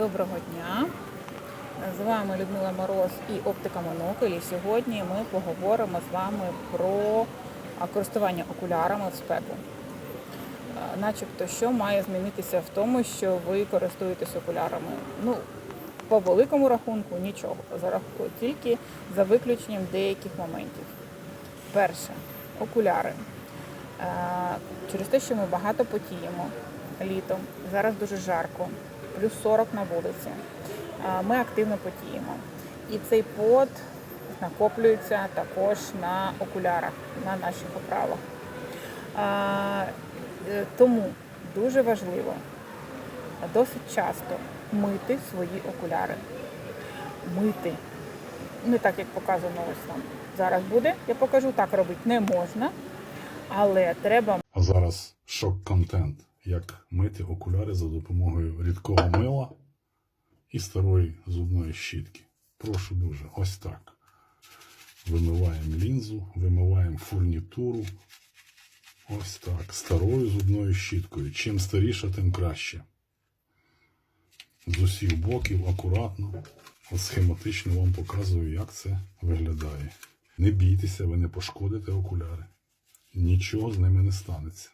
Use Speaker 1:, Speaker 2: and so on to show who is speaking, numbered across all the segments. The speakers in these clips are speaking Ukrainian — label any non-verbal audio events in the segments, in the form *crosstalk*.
Speaker 1: Доброго дня! З вами Людмила Мороз і Оптика Монокль. І сьогодні ми поговоримо з вами про користування окулярами в спеку. Начебто, що має змінитися в тому, що ви користуєтесь окулярами. Ну, по великому рахунку нічого. Тільки за виключенням деяких моментів. Перше, окуляри. Через те, що ми багато потіємо літом, зараз дуже жарко, плюс 40 на вулиці. Ми активно потіємо. І цей пот накоплюється також на окулярах, на наших оправах. Е, Тому дуже важливо досить часто мити свої окуляри. Мити. Не так, як показано ось вам. Зараз буде. Я покажу, так робити не можна, але треба
Speaker 2: А зараз шок-контент. Як мити окуляри за допомогою рідкого мила і старої зубної щітки. Прошу дуже, ось так. Вимиваємо лінзу, вимиваємо фурнітуру. Ось так. Старою зубною щіткою. Чим старіша, тим краще. З усіх боків акуратно. Схематично вам показую, як це виглядає. Не бійтеся, ви не пошкодите окуляри нічого з ними не станеться.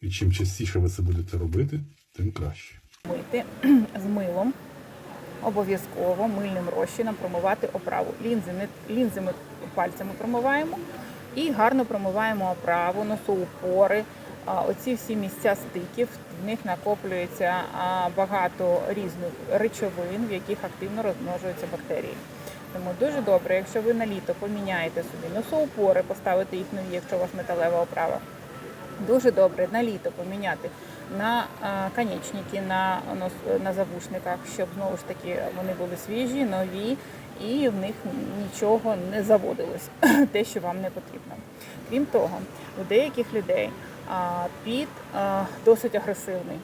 Speaker 2: І чим частіше ви це будете робити, тим краще.
Speaker 1: мити з милом, обов'язково мильним розчином промивати оправу. Лінзи, не, лінзи ми пальцями промиваємо і гарно промиваємо оправу, носоупори. Оці всі місця стиків, в них накоплюється багато різних речовин, в яких активно розмножуються бактерії. Тому дуже добре, якщо ви на літо поміняєте собі носоупори, поставите їх нові, якщо у вас металева оправа. Дуже добре на літо поміняти на конечники, на, на завушниках, щоб знову ж таки вони були свіжі, нові і в них нічого не заводилось, *clears throat* те, що вам не потрібно. Крім того, у деяких людей а, досить агресивний.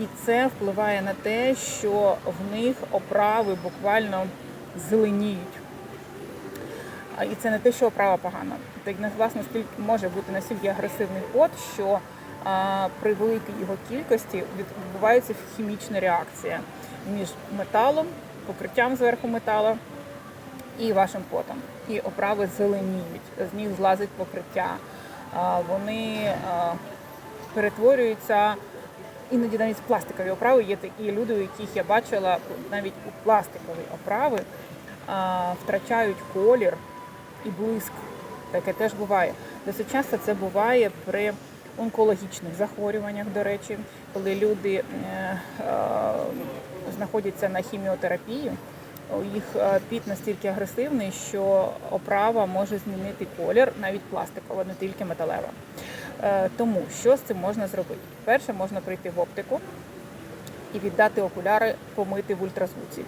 Speaker 1: І це впливає на те, що в них оправи буквально зеленіють. І це не те, що оправа погана. Так власне скільки може бути настільки агресивний пот, що при великій його кількості відбувається хімічна реакція між металом, покриттям зверху металу і вашим потом. І оправи зеленіють, з них злазить покриття. Вони перетворюються. Іноді навіть пластикові оправи є такі люди, у яких я бачила навіть у пластикові оправи а, втрачають колір і блиск. Таке теж буває. Досить часто це буває при онкологічних захворюваннях, до речі, коли люди е, е, знаходяться на хіміотерапії. Їх е, піт настільки агресивний, що оправа може змінити колір, навіть пластикова, не тільки металева. Тому що з цим можна зробити? Перше, можна прийти в оптику і віддати окуляри помити в ультразвуці.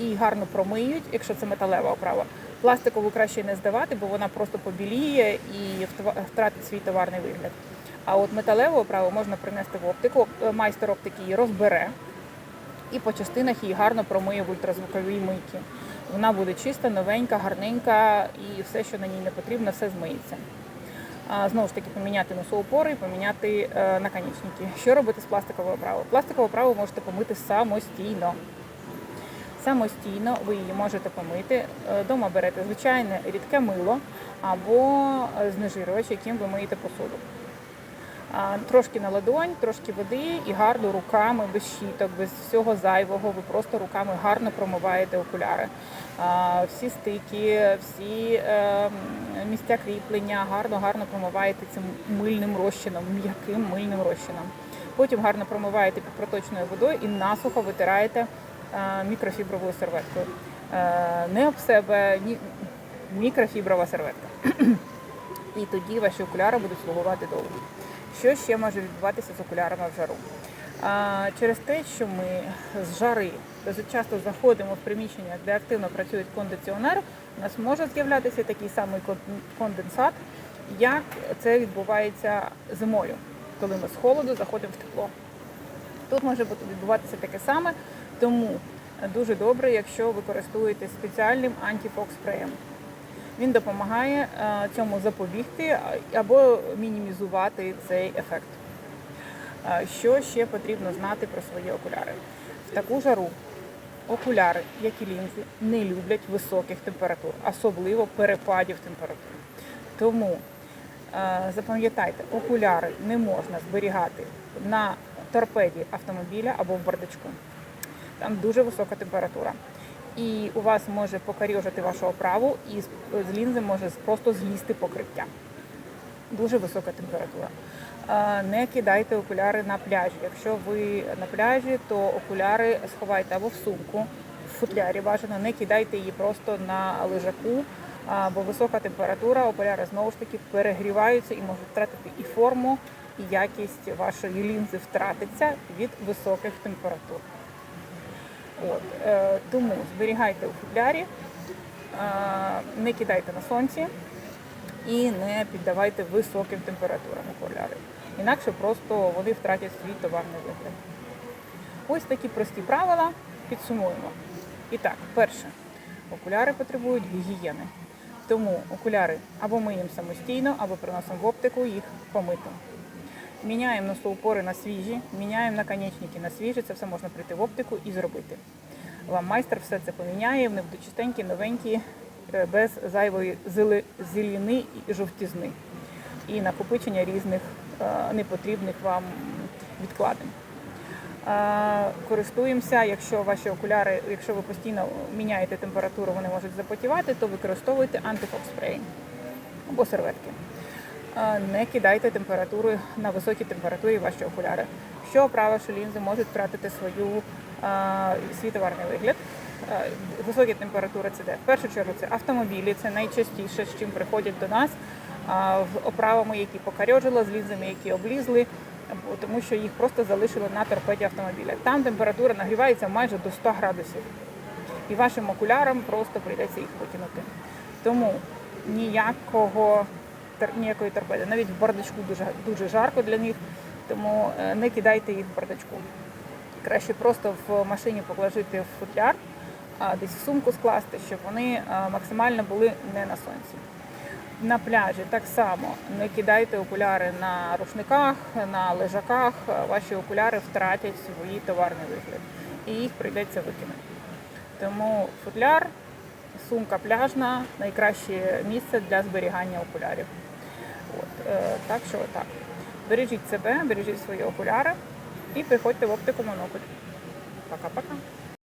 Speaker 1: І гарно промиють, якщо це металева оправа. Пластикову краще не здавати, бо вона просто побіліє і втратить свій товарний вигляд. А от металеву оправу можна принести в оптику, е, майстер оптики її розбере і по частинах її гарно промиє в ультразвуковій мийці. Вона буде чиста, новенька, гарненька і все, що на ній не потрібно, все змиється. Знову ж таки, поміняти носоупори і поміняти е, наконечники. Що робити з пластиковою оправою? Пластикову оправу можете помити самостійно. Самостійно ви її можете помити. Е, Дома берете звичайне рідке мило або е, знежирювач, яким ви миєте посуду. Трошки на ладонь, трошки води і гарно руками, без щіток, без всього зайвого. Ви просто руками гарно промиваєте окуляри. Всі стики, всі е, місця кріплення гарно-гарно промиваєте цим мильним розчином, м'яким мильним розчином. Потім гарно промиваєте під проточною водою і насухо витираєте мікрофібровою серветкою. Е, Не об себе, ні мікрофіброва серветка. І тоді ваші окуляри будуть слугувати довго. Що ще може відбуватися з окулярами в жару? Через те, що ми з жари досить часто заходимо в приміщення, де активно працює кондиціонер, у нас може з'являтися такий самий конденсат, як це відбувається зимою, коли ми з холоду заходимо в тепло. Тут може відбуватися таке саме, тому дуже добре, якщо ви користуєтесь спеціальним антифок-спреєм. Він допомагає е, цьому запобігти або мінімізувати цей ефект. Е, Що ще потрібно знати про свої окуляри? В таку жару окуляри, як і лінзи, не люблять високих температур, особливо перепадів температур. Тому е, запам'ятайте, окуляри не можна зберігати на торпеді автомобіля або в бардачку. Там дуже висока температура. І у вас може покаріжити вашу оправу, і з, лінзи може просто злізти покриття. Дуже висока температура. Не кидайте окуляри на пляжі. Якщо ви на пляжі, то окуляри сховайте або в сумку, в футлярі бажано, не кидайте її просто на лежаку, бо висока температура, окуляри знову ж таки перегріваються і можуть втратити і форму, і якість вашої лінзи втратиться від високих температур. От, е, тому зберігайте у футлярі, е, не кидайте на сонці і не піддавайте високим температурам окуляри. Інакше просто вони втратять свій товарний вигляд. Ось такі прості правила. Підсумуємо. І так, перше, окуляри потребують гігієни. Тому окуляри або миємо самостійно, або приносимо в оптику їх помити. Міняємо носоупори на свіжі, міняємо наконечники на свіжі, це все можна прийти в оптику і зробити. Вам майстер все це поміняє, вони будуть чистенькі, новенькі, е, без зайвої зеліни і жовтізни і накопичення різних е, непотрібних вам відкладень. Користуємося, якщо ваші окуляри, якщо ви постійно міняєте температуру, вони можуть запотівати, то використовуйте антифокспрей або серветки. Не кидайте температуру на високій температурі ваші окуляри. Що оправа, що лінзи можуть втратити свою свій вигляд. Високі температури це де? В першу чергу це автомобілі, це найчастіше, з чим приходять до нас, оправами, які покарьожило, з лінзами, які облізли, тому що їх просто залишили на торпеді автомобіля. Там температура нагрівається майже до 100 градусів. І вашим окулярам просто прийдеться їх викинути. Тому ніякого ніякої торпеди. Навіть в бардачку дуже, дуже жарко для них, тому е, не кидайте їх в бардачку. Краще просто в машині положити в футляр, а десь в сумку скласти, щоб вони максимально були не на сонці. На пляжі так само не кидайте окуляри на рушниках, на лежаках. Ваші окуляри втратять свій товарний вигляд і їх прийдеться викинути. Тому футляр, сумка пляжна найкраще місце для зберігання окулярів. Е, так що так. Бережіть себе, бережіть свої окуляри і приходьте в оптику монокль. Пока-пока.